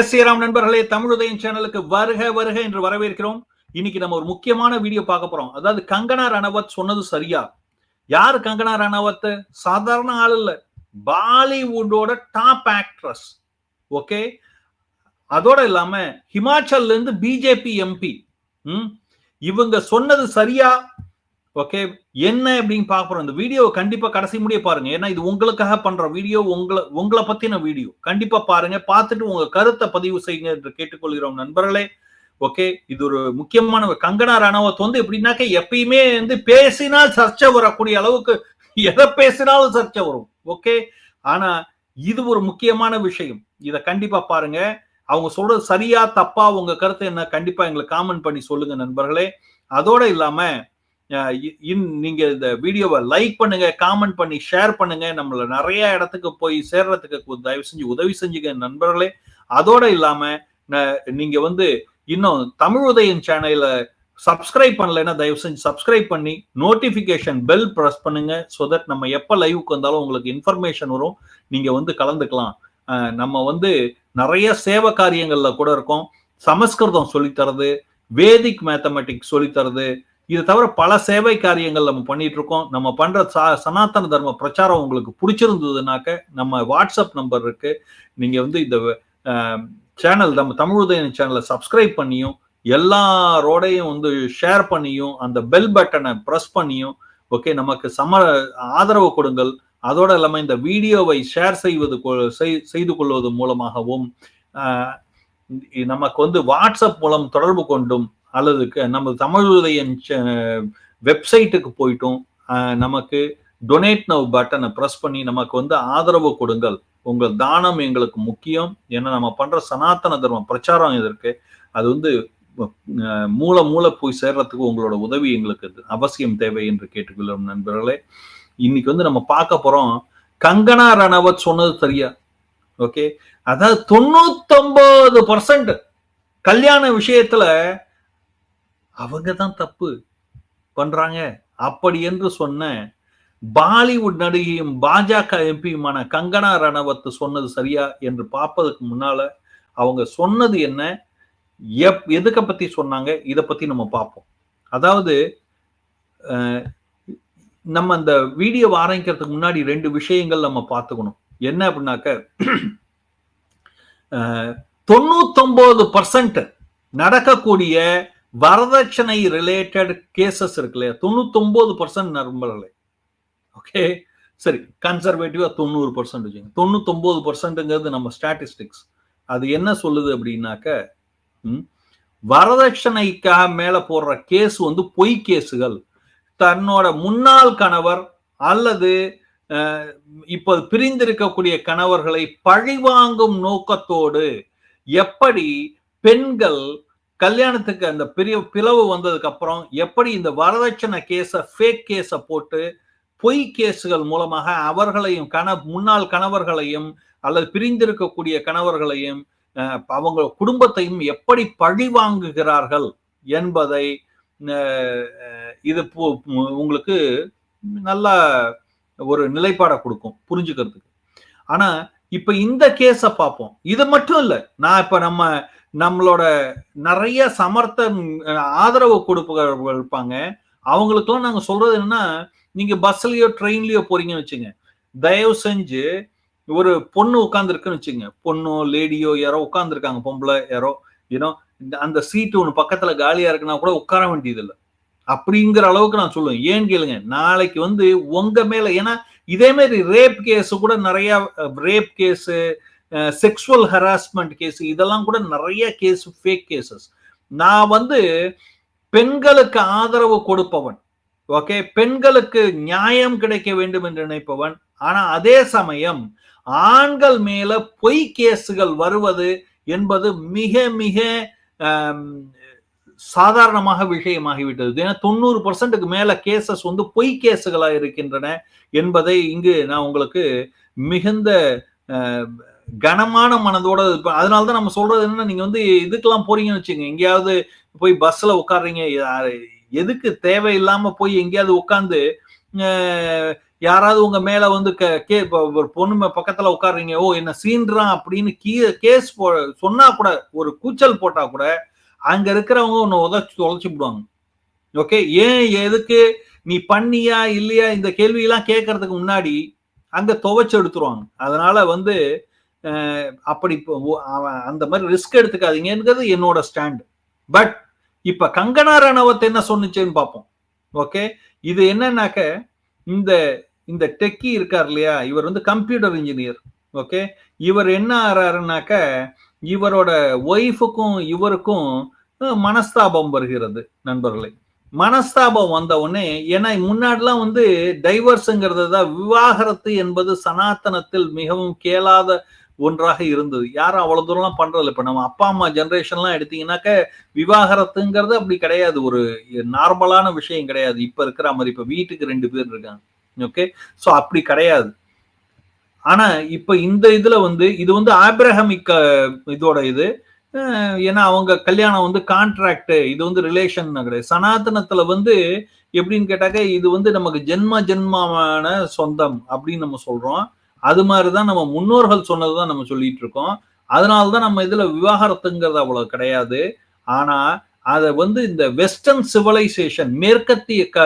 ஜெய ஸ்ரீராம் நண்பர்களே தமிழுதயம் சேனலுக்கு வருக வருக என்று வரவேற்கிறோம். இன்னைக்கு நம்ம ஒரு முக்கியமான வீடியோ பார்க்க போறோம். அதாவது கங்கனா ரணவத் சொன்னது சரியா? யார் கங்கனா ரணவத்? சாதாரண ஆள் இல்ல. பாலிவுட்டோட டாப் ஆக்ட்ரஸ் ஓகே அதோட இல்லாம ஹிமாச்சல்ல இருந்து பிஜேபி எம்பி இவங்க சொன்னது சரியா? ஓகே என்ன அப்படின்னு பார்க்க இந்த வீடியோவை கண்டிப்பா கடைசி முடிய பாருங்க. ஏன்னா இது உங்களுக்காக பண்ற வீடியோ உங்களை உங்களை பத்தின வீடியோ கண்டிப்பா பாருங்க. பார்த்துட்டு உங்க கருத்தை பதிவு செய்யுங்க என்று கேட்டுக்கொள்கிறோம் நண்பர்களே. ஓகே இது ஒரு முக்கியமான கங்கனா ரணவத் வந்து எப்படின்னாக்க எப்பயுமே வந்து பேசினால் சர்ச்சை வரக்கூடிய அளவுக்கு எதை பேசினாலும் சர்ச்சை வரும். ஓகே ஆனா இது ஒரு முக்கியமான விஷயம். இதை கண்டிப்பா பாருங்க. அவங்க சொல்றது சரியா தப்பா உங்க கருத்தை என்ன கண்டிப்பா எங்களுக்கு காமெண்ட் பண்ணி சொல்லுங்க நண்பர்களே. அதோட இல்லாம நீங்க இந்த வீடியோவை லைக் பண்ணுங்க காமெண்ட் பண்ணி ஷேர் பண்ணுங்க. நம்மள நிறைய இடத்துக்கு போய் சேர்றதுக்கு தயவு செஞ்சு உதவி செஞ்சுங்க நண்பர்களே. அதோட இல்லாம நீங்க வந்து இன்னும் தமிழ் உதயம் சேனல சப்ஸ்கிரைப் பண்ணலைன்னா தயவு செஞ்சு சப்ஸ்கிரைப் பண்ணி நோட்டிபிகேஷன் பெல் ப்ரெஸ் பண்ணுங்க ஸோ தட் நம்ம எப்போ லைவுக்கு வந்தாலும் உங்களுக்கு இன்ஃபர்மேஷன் வரும். நீங்க வந்து கலந்துக்கலாம். நம்ம வந்து நிறைய சேவை காரியங்களில் கூட இருக்கோம். சமஸ்கிருதம் சொல்லித்தரது வேதிக் மேத்தமெட்டிக்ஸ் சொல்லித்தரது இது தவிர பல சேவை காரியங்கள் நம்ம பண்ணிட்டு இருக்கோம் நம்ம பண்ற சனாதன தர்ம பிரச்சாரம் உங்களுக்கு பிடிச்சிருந்ததுனாக்க நம்ம வாட்ஸ்அப் நம்பர் இருக்கு. நீங்க வந்து இந்த சேனல் நம்ம தமிழ் சேனலை சப்ஸ்கிரைப் பண்ணியும் எல்லாரோடையும் வந்து ஷேர் பண்ணியும் அந்த பெல் பட்டனை ப்ரெஸ் பண்ணியும் ஓகே நமக்கு சம ஆதரவு கொடுங்கள். அதோட இல்லாமல் இந்த வீடியோவை ஷேர் செய்வது செய்து கொள்வது மூலமாகவும் நமக்கு வந்து வாட்ஸ்அப் மூலம் தொடர்பு கொண்டும் அல்லது நம்ம தமிழ் உதயன் வெப்சைட்டுக்கு போயிட்டோம் நமக்கு டொனேட் நவ் பட்டனை ப்ரெஸ் பண்ணி நமக்கு வந்து ஆதரவு கொடுங்கள். உங்கள் தானம் எங்களுக்கு முக்கியம். ஏன்னா நம்ம பண்ற சனாத்தன தர்ம பிரச்சாரம் இதற்கு அது வந்து மூல மூல போய் சேர்றதுக்கு உங்களோட உதவி எங்களுக்கு அவசியம் தேவை என்று கேட்டுக்கொள்ளும் நண்பர்களே. இன்னைக்கு வந்து நம்ம பார்க்க போறோம் கங்கனா ரணவத் சொன்னது சரியா? ஓகே. அதாவது தொண்ணூத்தொன்பது பர்சன்ட் கல்யாண விஷயத்துல அவங்க தான் தப்பு பண்றாங்க. அப்படி என்று சொன்ன பாலிவுட் நடிகையும் பாஜக எம்பியுமான கங்கனா ரணவத் சொன்னது சரியா என்று பார்ப்பதற்கு முன்னால அவங்க சொன்னது என்ன? எப் எதுக்க பத்தி சொன்னாங்க? இதை பத்தி நம்ம பார்ப்போம். அதாவது நம்ம அந்த வீடியோ ஆரம்பிக்கிறதுக்கு முன்னாடி ரெண்டு விஷயங்கள் நம்ம பார்த்துக்கணும். என்ன அப்படின்னாக்க தொண்ணூத்தொன்பது பர்சன்ட் நடக்கக்கூடிய வரதட்சணை ரிலேட்டட் கேசஸ் இருக்கு இல்லையா? தொண்ணூத்தொன்பது பர்சன்ட் நண்பர்களே ஓகே சரி கன்சர்வேட்டிவா தொண்ணூறு பர்சன்ட் வச்சுங்க தொண்ணூத்தொன்பது பர்சன்ட்ங்கிறது நம்ம ஸ்டாட்டிஸ்டிக்ஸ் அது என்ன சொல்லுது அப்படின்னாக்க வரதட்சணைக்காக மேல போடுற கேஸ் வந்து பொய் கேஸுகள் தன்னோட முன்னாள் கணவர் அல்லது இப்ப பிரிந்திருக்கக்கூடிய கணவர்களை பழிவாங்கும் நோக்கத்தோடு எப்படி பெண்கள் கல்யாணத்துக்கு அந்த பெரிய பிளவு வந்ததுக்கு அப்புறம் எப்படி இந்த வரதட்சணை கேஸை ஃபேக் கேஸை போட்டு பொய் கேஸுகள் மூலமாக அவர்களையும் கண முன்னாள் கணவர்களையும் அல்லது பிரிந்திருக்கக்கூடிய கணவர்களையும் அவங்க குடும்பத்தையும் எப்படி பழி வாங்குகிறார்கள் என்பதை இது உங்களுக்கு நல்லா ஒரு நிலைப்பாடை கொடுக்கும் புரிஞ்சுக்கிறதுக்கு. ஆனா இப்ப இந்த கேஸை பார்ப்போம். இது மட்டும் இல்லை நான் இப்ப நம்ம நம்மளோட நிறைய சமர்த்த ஆதரவு கொடுப்புகள் இருப்பாங்க. அவங்களுக்கெல்லாம் நாங்கள் சொல்றது என்னன்னா நீங்க பஸ்லயோ ட்ரெயின்லயோ போறீங்கன்னு வச்சுங்க. தயவு செஞ்சு ஒரு பொண்ணு உட்காந்துருக்குன்னு வச்சுங்க. பொண்ணோ லேடியோ யாரோ உட்காந்துருக்காங்க பொம்பளை யாரோ ஏன்னோ அந்த சீட்டு ஒன்று பக்கத்துல காலியா இருக்குன்னா கூட உட்கார வேண்டியது இல்லை அப்படிங்கிற அளவுக்கு நான் சொல்லுவேன். ஏன்னு கேளுங்க. நாளைக்கு வந்து உங்க மேல ஏன்னா இதே மாதிரி ரேப் கேஸ் கூட நிறைய rape case sexual harassment case இதெல்லாம் கூட நிறைய கேஸ் ஃபேக் கேசஸ் நான் வந்து பெண்களுக்கு ஆதரவு கொடுப்பவன். ஓகே பெண்களுக்கு நியாயம் கிடைக்க வேண்டும் என்று நினைப்பவன். ஆனா அதே சமயம் ஆண்கள் மேல பொய் கேஸுகள் வருவது என்பது மிக மிக சாதாரணமாக விஷயமாகிவிட்டது. ஏன்னா தொண்ணூறு பர்சன்ட்டுக்கு மேல கேசஸ் வந்து பொய் கேஸுகளாக இருக்கின்றன என்பதை இங்கு நான் உங்களுக்கு மிகுந்த கனமான மனதோட அதனாலதான் நம்ம சொல்றது என்ன நீங்க வந்து இதுக்கெல்லாம் போறீங்கன்னு வச்சுங்க எங்கேயாவது போய் பஸ்ல உட்காடுறீங்க எதுக்கு தேவையில்லாம போய் எங்கேயாவது உட்காந்து யாராவது உங்க மேல வந்து க- கே ஒரு பொண்ணு மே- பக்கத்துல உட்காடுறீங்க ஓ என்ன சீன்றான் அப்படின்னு கீ கேஸ் போ சொன்னா கூட ஒரு கூச்சல் போட்டா கூட அங்க இருக்கிறவங்க உன்னை உதச்சு தொலைச்சு விடுவாங்க. ஓகே? ஏன் எதுக்கு? நீ பண்ணியா இல்லையா? இந்த கேள்வி எல்லாம் கேட்கறதுக்கு முன்னாடி அங்க துவைச்சு எடுத்துருவாங்க. அதனால வந்து அப்படி இப்போ அந்த மாதிரி ரிஸ்க் எடுத்துக்காதீங்கிறது என்னோட ஸ்டாண்ட் பட் இப்ப கங்கனா ரணவத் என்ன சொன்னுச்சுன்னு பார்ப்போம். ஓகே இது என்னன்னாக்க இந்த இந்த டெக்கி இருக்கார் இல்லையா? இவர் வந்து கம்ப்யூட்டர் இன்ஜினியர் ஓகே இவர் என்ன ஆறாருனாக்க இவரோட ஒய்ஃபுக்கும் இவருக்கும் மனஸ்தாபம் வருகிறது நண்பர்களே. மனஸ்தாபம் வந்த உடனே ஏன்னா முன்னாடிலாம் வந்து டைவர்ஸுங்கிறது தான் விவாகரத்து என்பது சனாத்தனத்தில் மிகவும் கேளாத ஒன்றாக இருந்தது. யாரும் அவ்வளவு தூரம்லாம் பண்றதில்ல. இப்ப நம்ம அப்பா அம்மா ஜென்ரேஷன்லாம் எடுத்தீங்கன்னாக்க விவாகரத்துங்கிறது அப்படி கிடையாது. ஒரு நார்மலான விஷயம் கிடையாது. இப்ப இருக்கிற மாதிரி. இப்ப வீட்டுக்கு ரெண்டு பேர் இருக்காங்க. ஓகே சோ அப்படி கிடையாது. ஆனா இப்ப இந்த இதுல வந்து இது வந்து ஆப்ரஹமிக் இதோட இது. ஏன்னா அவங்க கல்யாணம் வந்து கான்ட்ராக்ட் இது வந்து ரிலேஷன் கிடையாது. சனாதனத்துல வந்து எப்படின்னு கேட்டாக்க இது வந்து நமக்கு ஜென்ம ஜென்மமான சொந்தம் அப்படின்னு நம்ம சொல்றோம். அது மாதிரி தான் நம்ம முன்னோர்கள் சொன்னது தான் நம்ம சொல்லிட்டு இருக்கோம். அதனாலதான் நம்ம இதில் விவாகரத்துங்கிறது அவ்வளோ கிடையாது. ஆனால் அதை வந்து இந்த வெஸ்டர்ன் சிவிலைசேஷன் மேற்கத்திய க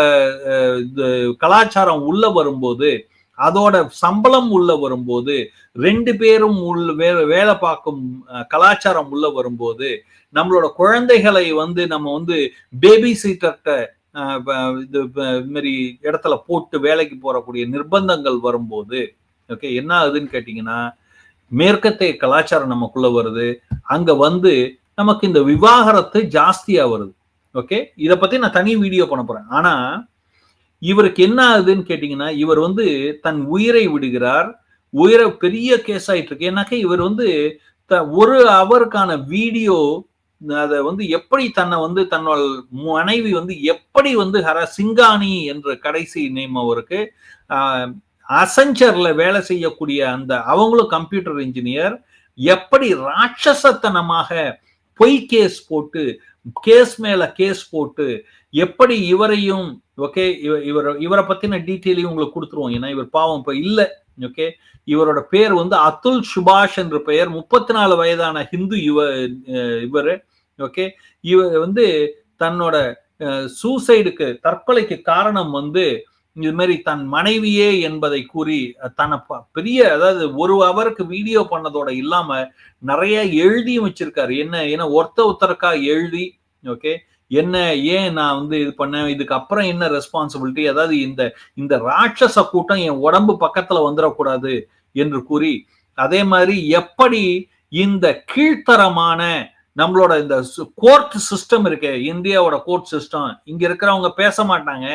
இது கலாச்சாரம் உள்ள வரும்போது அதோட சம்பளம் உள்ள வரும்போது ரெண்டு பேரும் உள்ள வே- வேலை பார்க்கும் கலாச்சாரம் உள்ள வரும்போது நம்மளோட குழந்தைகளை வந்து நம்ம வந்து பேபி சீட்டர்கிட்ட இது இது மாதிரி இடத்துல போட்டு வேலைக்கு போறக்கூடிய நிர்பந்தங்கள் வரும்போது ஓகே என்ன ஆகுதுன்னு கேட்டீங்கன்னா மேற்கத்தைய கலாச்சாரம் நமக்குள்ள வருது. அங்க வந்து நமக்கு இந்த விவாகரத்து ஜாஸ்தியா வருது. ஓகே இதை பத்தி நான் தனி வீடியோ பண்ண போறேன். ஆனா இவருக்கு என்ன ஆகுதுன்னு கேட்டீங்கன்னா இவர் வந்து தன் உயிரை விடுகிறார். உயிரை பெரிய கேஸ் ஆயிட்டு இருக்கு. ஏன்னாக்க இவர் வந்து த- ஒரு அவருக்கான வீடியோ அதை வந்து எப்படி தன்னை வந்து தன்னோட மனைவி வந்து எப்படி வந்து ஹர சிங்கானி என்ற கடைசி நேம் அவருக்கு அசஞ்சர்ல வேலை செய்யக்கூடிய அந்த அவங்களும் கம்ப்யூட்டர் இன்ஜினியர் எப்படி ராட்சசத்தனமாக பொய் கேஸ் போட்டு கேஸ் மேல கேஸ் போட்டு எப்படி இவரையும் ஓகே இவர் இவரை பத்தின டீட்டெயிலையும் உங்களுக்கு கொடுத்துருவோம். ஏன்னா இவர் பாவம் இப்ப இல்ல ஓகே இவரோட பேர் வந்து அத்துல் சுபாஷ் என்ற பெயர். முப்பத்தி நாலு வயதான ஹிந்து இவ இவர் இவரு ஓகே இவர் வந்து தன்னோட சூசைடுக்கு தற்கொலைக்கு காரணம் வந்து இது மாதிரி தன் மனைவியே என்பதை கூறி தன்னை ப- பெரிய அதாவது ஒரு அவருக்கு வீடியோ பண்ணதோட இல்லாம நிறைய எழுதியும் வச்சிருக்காரு. என்ன ஏன்னா ஒருத்த ஒருத்தருக்கா எழுதி ஓகே என்ன ஏன் நான் வந்து இது பண்ணேன்? இதுக்கு அப்புறம் என்ன ரெஸ்பான்சிபிலிட்டி அதாவது இந்த இந்த ராட்சச கூட்டம் என் உடம்பு பக்கத்துல வந்துடக்கூடாது என்று கூறி அதே மாதிரி எப்படி இந்த கீழ்த்தரமான நம்மளோட இந்த கோர்ட் சிஸ்டம் இருக்கு இந்தியாவோட கோர்ட் சிஸ்டம் இங்க இருக்கிறவங்க பேச மாட்டாங்க.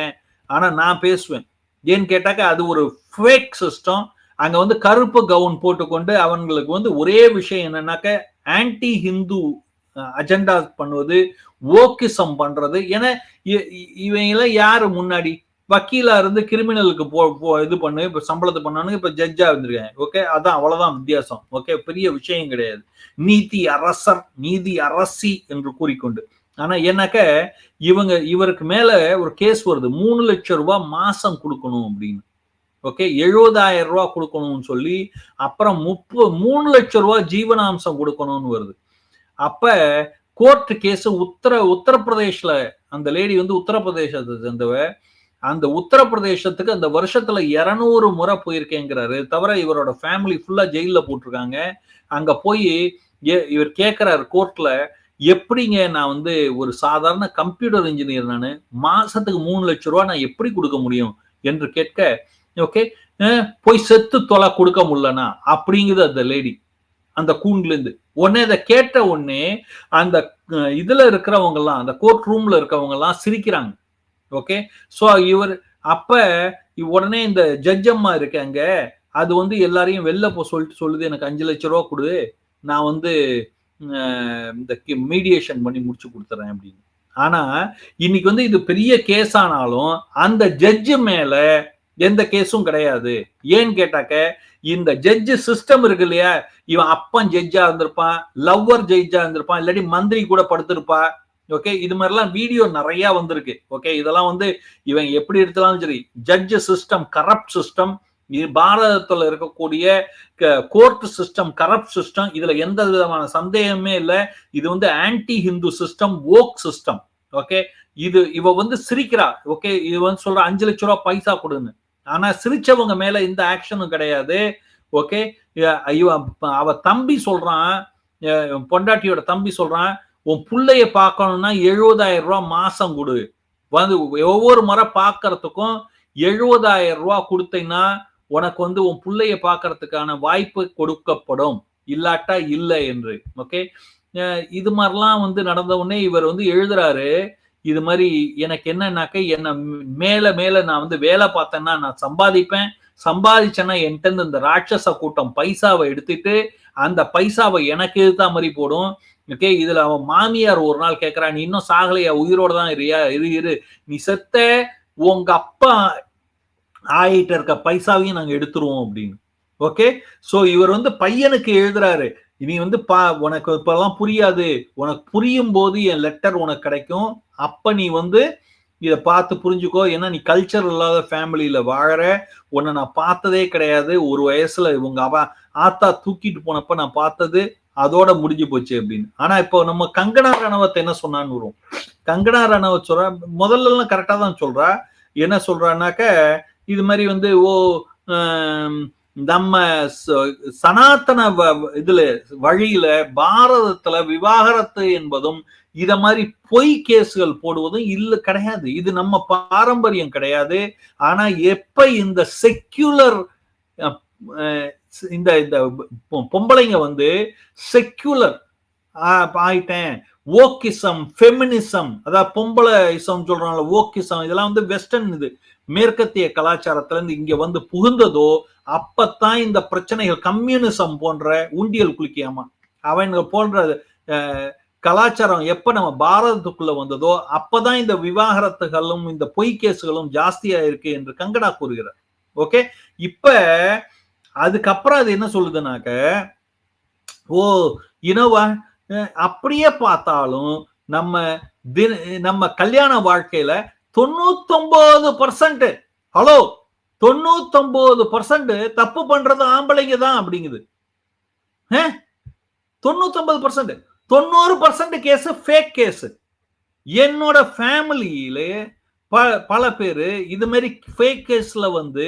ஆனால் நான் பேசுவேன். ஏன்னு கேட்டாக்க அது ஒரு ஃபேக் சிஸ்டம் அங்கே வந்து கருப்பு கவுன் போட்டுக்கொண்டு அவங்களுக்கு வந்து ஒரே விஷயம் என்னன்னாக்க ஆன்டி ஹிந்து அஜெண்டா பண்ணுவது ஓக்கிசம் பண்றது. ஏன்னா இ- இ- யாரு முன்னாடி? வக்கீலா இருந்து கிரிமினலுக்கு போ போ- இது பண்ணு இப்போ சம்பளத்தை பண்ணானு இப்போ ஜட்ஜா இருந்திருக்கேன் ஓகே அதான் அவ்வளவுதான் வித்தியாசம். ஓகே பெரிய விஷயம் கிடையாது. நீதி அரசர் நீதி அரசி என்று கூறிக்கொண்டு. ஆனா என்னக்க இவங்க இவருக்கு மேல ஒரு கேஸ் வருது. மூணு லட்சம் ரூபாய் மாசம் கொடுக்கணும் அப்படின்னு. ஓகே எழுபதாயிரம் ரூபா கொடுக்கணும்னு சொல்லி அப்புறம் முப்பது மூணு லட்சம் ரூபா ஜீவனாம்சம் கொடுக்கணும்னு வருது. அப்ப கோர்ட் கேஸ் உத்தர உத்தரப்பிரதேஷ்ல அந்த லேடி வந்து உத்தரப்பிரதேசத்தை சேர்ந்தவ அந்த உத்தரப்பிரதேசத்துக்கு அந்த வருஷத்துல இருநூறு முறை போயிருக்கேங்கிறாரு. தவிர இவரோட ஃபேமிலி ஃபுல்லா ஜெயில போட்டிருக்காங்க. அங்க போய் ஏ- இவர் கேட்கிறாரு கோர்ட்ல எப்படிங்க நான் வந்து ஒரு சாதாரண கம்ப்யூட்டர் இன்ஜினியர் நான் மாசத்துக்கு மூணு லட்ச ரூபா நான் எப்படி கொடுக்க முடியும் என்று கேட்க ஓகே போய் செத்து தொலை கொடுக்க முடியலனா அப்படிங்குது அந்த லேடி அந்த கூண்டுலேருந்து உடனே அதை கேட்ட உடனே அந்த இதில் இதுல அந்த கோர்ட் ரூம்ல இருக்கிறவங்கலாம் சிரிக்கிறாங்க. ஓகே ஸோ இவர் அப்ப உடனே இந்த ஜட்ஜம்மா இருக்காங்க அது வந்து எல்லாரையும் வெளில போ சொல்லிட்டு சொல்லுது எனக்கு அஞ்சு லட்ச ரூபா கொடு நான் வந்து இந்த மீடியேஷன் பண்ணி முடிச்சு கொடுத்துறேன் அப்படின்னு. ஆனா இன்னைக்கு வந்து இது பெரிய கேஸ் ஆனாலும் அந்த ஜட்ஜு மேல எந்த கேஸும் கிடையாது. ஏன்னு கேட்டாக்க இந்த ஜட்ஜு சிஸ்டம் இருக்கு இல்லையா? இவன் அப்பன் ஜட்ஜா இருந்திருப்பான் லவ்வர் ஜட்ஜா இருந்திருப்பான் இல்லாட்டி மந்திரி கூட படுத்திருப்பா. ஓகே இது மாதிரிலாம் வீடியோ நிறைய வந்திருக்கு. ஓகே இதெல்லாம் வந்து இவன் எப்படி எடுத்தாலும் சரி ஜட்ஜு சிஸ்டம் கரப்ட் சிஸ்டம் பாரதத்தில் இருக்கக்கூடிய கோர்ட் சிஸ்டம் கரப்ட் சிஸ்டம் இதுல எந்த விதமான சந்தேகமே இல்லை. இது வந்து anti Hindu system okay system okay இது இவ வந்து சிரிக்கிறா. ஓகே இது வந்து சொல்ற அஞ்சு லட்ச ரூபா பைசா கொடுன்னு. ஆனா சிரிச்சவங்க மேல இந்த ஆக்ஷனும் கிடையாது. ஓகே அவ தம்பி சொல்றான் பொண்டாட்டியோட தம்பி சொல்றான் உன் பிள்ளைய பார்க்கணும்னா எழுபதாயிரம் ரூபா மாசம் கொடு. வந்து ஒவ்வொரு முறை பார்க்கறதுக்கும் எழுபதாயிரம் ரூபா கொடுத்தீங்கன்னா உனக்கு வந்து உன் பிள்ளைய பார்க்கறதுக்கான வாய்ப்பு கொடுக்கப்படும். இல்லாட்டா இல்லை என்று. ஓகே இது மாதிரிலாம் வந்து நடந்த உடனே இவர் வந்து எழுதுறாரு இது மாதிரி எனக்கு என்னன்னாக்க என்ன மேல மேல நான் வந்து வேலை பார்த்தேன்னா நான் சம்பாதிப்பேன். சம்பாதிச்சேன்னா என்கிட்ட இந்த ராட்சச கூட்டம் பைசாவை எடுத்துட்டு அந்த பைசாவை எனக்கு எதிர்த்தா மாதிரி போடும். ஓகே இதுல அவன் மாமியார் ஒரு நாள் கேட்கறான் நீ இன்னும் சாகலையா? உயிரோட தான் இருயா இரு இரு. நீ செத்த உங்க அப்பா ஆயிட்ட இருக்க பைசாவையும் நாங்க எடுத்துருவோம் அப்படின்னு. ஓகே சோ இவர் வந்து பையனுக்கு எழுதுறாரு. நீ வந்து பா உனக்கு இப்பெல்லாம் புரியாது. உனக்கு புரியும் போது என் லெட்டர் உனக்கு கிடைக்கும். அப்ப நீ வந்து இதை பார்த்து புரிஞ்சுக்கோ. ஏன்னா நீ கல்ச்சர் இல்லாத ஃபேமிலியில வாழற. உன்னை நான் பார்த்ததே கிடையாது. ஒரு வயசுல இவங்க அவ ஆத்தா தூக்கிட்டு போனப்ப நான் பார்த்தது அதோட முடிஞ்சு போச்சு அப்படின்னு. ஆனா இப்போ நம்ம கங்கனா ரணவத்தை என்ன சொன்னான்னு வரும். கங்கனா ரணவத் சொல்ற முதல்ல எல்லாம் கரெக்டா தான் சொல்றா. என்ன சொல்றான்னாக்க இது மாதிரி வந்து ஓ நம்ம சனாத்தன இதுல வழியில பாரதத்துல விவாகரத்து என்பதும் இத மாதிரி பொய் கேஸுகள் போடுவதும் இல்ல கிடையாது. இது நம்ம பாரம்பரியம் கிடையாது. ஆனா எப்ப இந்த செக்யூலர் இந்த இந்த பொம்பளைங்க வந்து செக்யூலர் ஆயிட்டேன். ஓக்கிசம் ஃபெமினிசம் அதாவது பொம்பளை இசம் சொல்றாங்களா ஓக்கிசம் இதெல்லாம் வந்து வெஸ்டர்ன் இது. மேற்கத்திய கலாச்சாரத்துல இருந்து இங்க வந்து புகுந்ததோ அப்பத்தான் இந்த பிரச்சனைகள் கம்யூனிசம் போன்ற உண்டியல் குளிக்கியாமா அவங்க போன்ற கலாச்சாரம் எப்ப நம்ம பாரதத்துக்குள்ள வந்ததோ அப்பதான் இந்த விவாகரத்துகளும் இந்த பொய் கேஸுகளும் ஜாஸ்தியா இருக்கு என்று கங்கடா கூறுகிறார். ஓகே? இப்ப அதுக்கப்புறம் அது என்ன சொல்லுதுனாக்க ஓ இனோவா அப்படியே பார்த்தாலும் நம்ம தின நம்ம கல்யாண வாழ்க்கையில தொண்ணூத்தொன்பது பர்சன்ட் ஹலோ தொண்ணூத்தொன்பது பர்சன்ட் தப்பு பண்றது ஆம்பளைங்க தான் அப்படிங்குது. தொண்ணூத்தொன்பது பர்சன்ட் தொண்ணூறு பர்சன்ட் கேஸ் ஃபேக் கேஸ் என்னோட ஃபேமிலியில ப பல பேர் இது மாதிரி ஃபேக் கேஸ்ல வந்து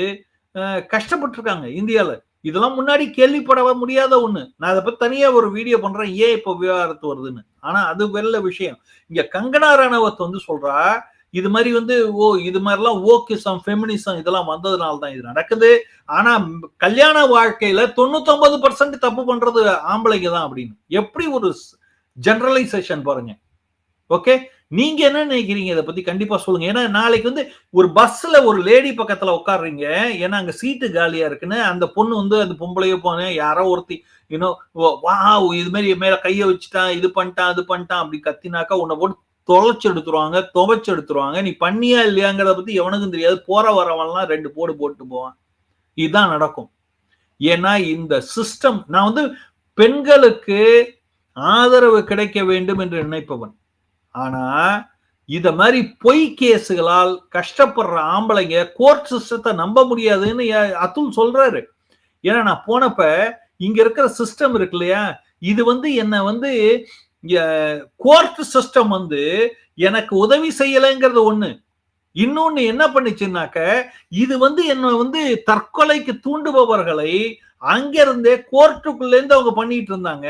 கஷ்டப்பட்டிருக்காங்க இந்தியாவில் இதெல்லாம் முன்னாடி கேள்விப்பட முடியாத ஒண்ணு. நான் அதை பத்தி தனியா ஒரு வீடியோ பண்றேன். ஏன் இப்போ விவகாரத்து வருதுன்னு. ஆனா அது வெள்ள விஷயம். இங்க கங்கனா ராணுவத்தை வந்து சொல்றா இது மாதிரி வந்து ஓ இது மாதிரிலாம் ஓக்கிசம் ஃபெமினிசம் இதெல்லாம் வந்ததுனால தான் இது நடக்குது. ஆனா கல்யாண வாழ்க்கையில தொண்ணூத்தொன்பது பர்சன்ட் தப்பு பண்றது ஆம்பளைங்க தான் அப்படின்னு. எப்படி ஒரு ஜெனரலைசேஷன் பாருங்க. ஓகே நீங்க என்ன நினைக்கிறீங்க? இதை பத்தி கண்டிப்பா சொல்லுங்க. ஏன்னா நாளைக்கு வந்து ஒரு பஸ்ல ஒரு லேடி பக்கத்துல உட்காடுறீங்க ஏன்னா அங்க சீட்டு காலியா இருக்குன்னு அந்த பொண்ணு வந்து அந்த பொம்பளையோ போனேன் யாரோ ஒருத்தி இன்னும் வா இது மாதிரி மேல கையை வச்சுட்டான் இது பண்ணிட்டான் அது பண்ணிட்டான் அப்படி கத்தினாக்கா உன்னை போட்டு தொலைச்சு எடுத்துருவாங்க துவைச்சு எடுத்துருவாங்க. நீ பண்ணியா இல்லையாங்கிறத பத்தி எவனுக்கும் தெரியாது. போற வரவன்லாம் ரெண்டு போடு போட்டு போவான். இதுதான் நடக்கும். ஏன்னா இந்த சிஸ்டம் நான் வந்து பெண்களுக்கு ஆதரவு கிடைக்க வேண்டும் என்று நினைப்பவன். ஆனா இத மாதிரி பொய் கேஸுகளால் கஷ்டப்படுற ஆம்பளைங்க கோர்ட் சிஸ்டத்தை நம்ப முடியாதுன்னு அத்துல் சொல்றாரு. ஏன்னா நான் போனப்ப இங்க இருக்கிற சிஸ்டம் இருக்கு இல்லையா? இது வந்து என்ன வந்து கோர்ட் சிஸ்டம் வந்து எனக்கு உதவி செய்யலைங்கிறது ஒண்ணு. இன்னொன்னு என்ன பண்ணுச்சுன்னாக்க இது வந்து என்ன வந்து தற்கொலைக்கு தூண்டுபவர்களை அங்கிருந்தே கோர்ட்டுக்குள்ள இருந்து அவங்க பண்ணிட்டு இருந்தாங்க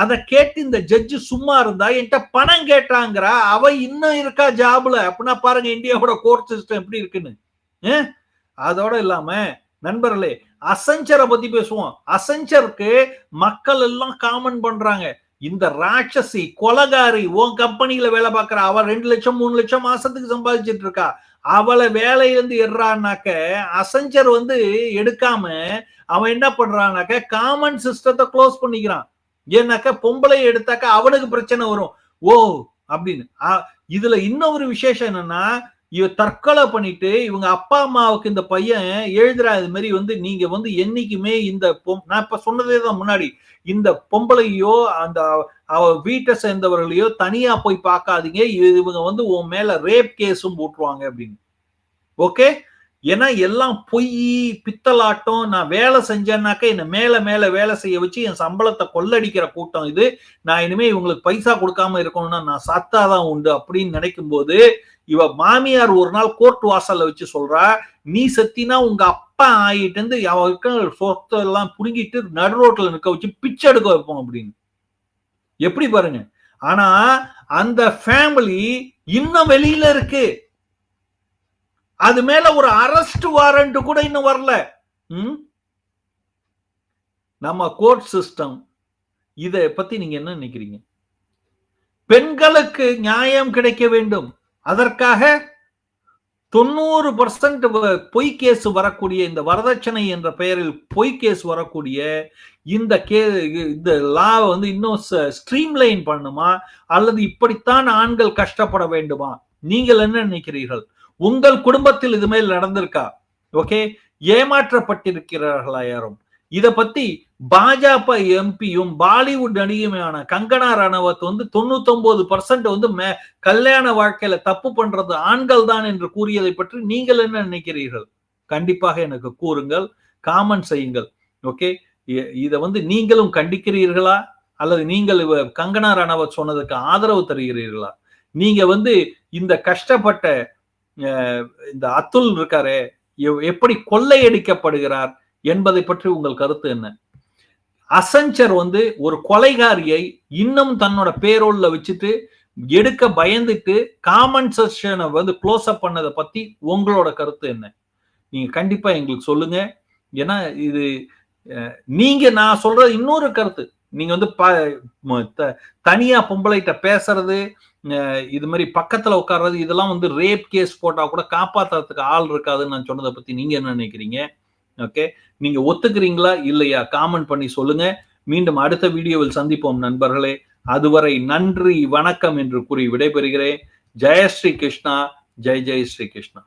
அதை கேட்டு இந்த ஜட்ஜு சும்மா இருந்தா என்கிட்ட பணம் கேட்டாங்கிறா அவ இன்னும் இருக்கா ஜாப்ல அப்படின்னா பாருங்க இந்தியாவோட கோர்ட் சிஸ்டம் எப்படி இருக்குன்னு. அதோட இல்லாம நண்பர்களே அசஞ்சரை பத்தி பேசுவோம். அசஞ்சருக்கு மக்கள் எல்லாம் காமன் பண்றாங்க. இந்த ராட்சசி கொலகாரி உன் கம்பெனியில வேலை பார்க்கற அவ ரெண்டு லட்சம் மூணு லட்சம் மாசத்துக்கு சம்பாதிச்சிட்டு இருக்கா. அவளை வேலையிலிருந்து எடுறான்னாக்க அசஞ்சர் வந்து எடுக்காம அவன் என்ன பண்றான்னாக்க காமன் சிஸ்டத்தை க்ளோஸ் பண்ணிக்கிறான். ஏன்னாக்க பொம்பளை எடுத்தாக்க அவனுக்கு பிரச்சனை வரும். ஓ அப்படின்னு. இதுல இன்னொரு விசேஷம் என்னன்னா இவ தற்கொலை பண்ணிட்டு இவங்க அப்பா அம்மாவுக்கு இந்த பையன் எழுதுறா இது மாதிரி வந்து நீங்க வந்து என்னைக்குமே இந்த நான் இப்ப சொன்னதே தான் முன்னாடி இந்த பொம்பளையோ அந்த அவ வீட்டை சேர்ந்தவர்களையோ தனியா போய் பார்க்காதீங்க இவங்க வந்து உன் மேல ரேப் கேஸும் போட்டுருவாங்க அப்படின்னு. ஓகே ஏன்னா எல்லாம் பொய் பித்தலாட்டம் நான் வேலை செஞ்சேன்னாக்க என்னை மேல மேல வேலை செய்ய வச்சு என் சம்பளத்தை கொள்ளடிக்கிற கூட்டம் இது. நான் இனிமே இவங்களுக்கு பைசா கொடுக்காம இருக்கணும்னா நான் சத்தாதான் உண்டு அப்படின்னு நினைக்கும் போது இவ மாமியார் ஒரு நாள் கோர்ட் வாசல்ல வச்சு சொல்றா நீ சத்தினா உங்க அப்பா ஆகிட்டு இருந்து அவருக்கு சொத்தை எல்லாம் புடுங்கிட்டு நடு ரோட்ல நிற்க வச்சு பிச்சை எடுக்க வைப்போம் அப்படின்னு. எப்படி பாருங்க. ஆனா அந்த ஃபேமிலி இன்னும் வெளியில இருக்கு. அது மேல ஒரு அரெஸ்ட் வாரண்ட் கூட இன்னும் வரல. நம்ம கோர்ட் சிஸ்டம் இதை பத்தி நீங்க என்ன நினைக்கிறீங்க? பெண்களுக்கு நியாயம் கிடைக்க வேண்டும். அதற்காக தொண்ணூறு பர்சன்ட் பொய் கேஸ் வரக்கூடிய இந்த வரதட்சணை என்ற பெயரில் பொய் கேஸ் வரக்கூடிய இந்த கே இந்த லா வந்து இன்னும் ஸ்ட்ரீம்லைன் பண்ணுமா? அல்லது இப்படித்தான் ஆண்கள் கஷ்டப்பட வேண்டுமா? நீங்கள் என்ன நினைக்கிறீர்கள்? உங்கள் குடும்பத்தில் இது மேல் நடந்திருக்கா? ஓகே ஏமாற்றப்பட்டிருக்கிறார்களா யாரும்? இத பத்தி பாஜக எம்பியும் பாலிவுட் நடிகையுமான கங்கனா ரணவத் வந்து தொண்ணூத்தி ஒன்பது பர்சன்ட் வந்து கல்யாண வாழ்க்கையில தப்பு பண்றது ஆண்கள் தான் என்று கூறியதை பற்றி நீங்கள் என்ன நினைக்கிறீர்கள்? கண்டிப்பாக எனக்கு கூறுங்கள் காமெண்ட் செய்யுங்கள். ஓகே இதை வந்து நீங்களும் கண்டிக்கிறீர்களா? அல்லது நீங்கள் கங்கனா ரணவத் சொன்னதுக்கு ஆதரவு தருகிறீர்களா? நீங்க வந்து இந்த கஷ்டப்பட்ட இந்த அத்துல் இருக்காரு எப்படி கொள்ளையடிக்கப்படுகிறார் என்பதை பற்றி உங்கள் கருத்து என்ன? அசஞ்சர் வந்து ஒரு கொலைகாரியை இன்னும் தன்னோட பேரோல்ல வச்சுட்டு எடுக்க பயந்துட்டு காமன் செஷனை வந்து க்ளோஸ் அப் பண்ணதை பத்தி உங்களோட கருத்து என்ன? நீங்க கண்டிப்பா எங்களுக்கு சொல்லுங்க. ஏன்னா இது நீங்க நான் சொல்றது இன்னொரு கருத்து. நீங்க வந்து தனியா பொம்பளைகிட்ட பேசுறது இது மாதிரி பக்கத்துல உட்கார்றது இதெல்லாம் வந்து ரேப் கேஸ் போட்டா கூட காப்பாத்துறதுக்கு ஆள் இருக்காதுன்னு நான் சொன்னதை பத்தி நீங்க என்ன நினைக்கிறீங்க? ஓகே நீங்க ஒத்துக்கிறீங்களா? இல்லையா? காமெண்ட் பண்ணி சொல்லுங்க. மீண்டும் அடுத்த வீடியோவில் சந்திப்போம் நண்பர்களே. அதுவரை நன்றி வணக்கம் என்று கூறி விடைபெறுகிறேன். ஜெய ஸ்ரீ கிருஷ்ணா. ஜெய் ஜெய் ஸ்ரீ கிருஷ்ணா.